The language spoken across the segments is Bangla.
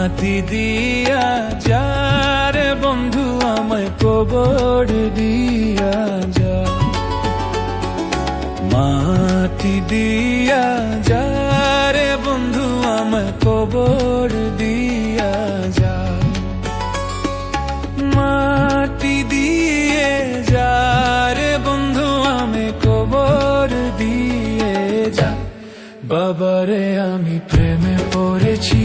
মাটি দিয়া, যারে বন্ধু আমায় কবর দিয়া যা মাটি দিয়া, যারে বন্ধু আমায় কবর দিয়া যা মাটি দিয়ে, যারে বন্ধু আমি কবর দিয়ে যা বাবারে, আমি প্রেমে পড়েছি।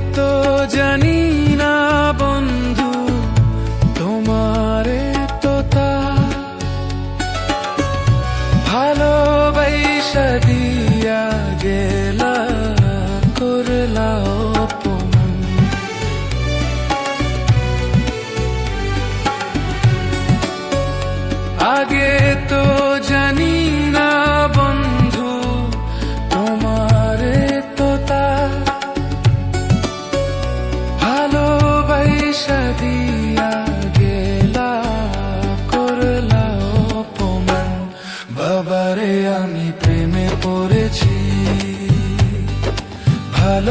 তো জানি না বন্ধু তোমারে তো তা ভালোবাসা দিয়া গেলা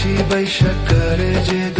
ভালোবাসা গেছি বৈশা করে যে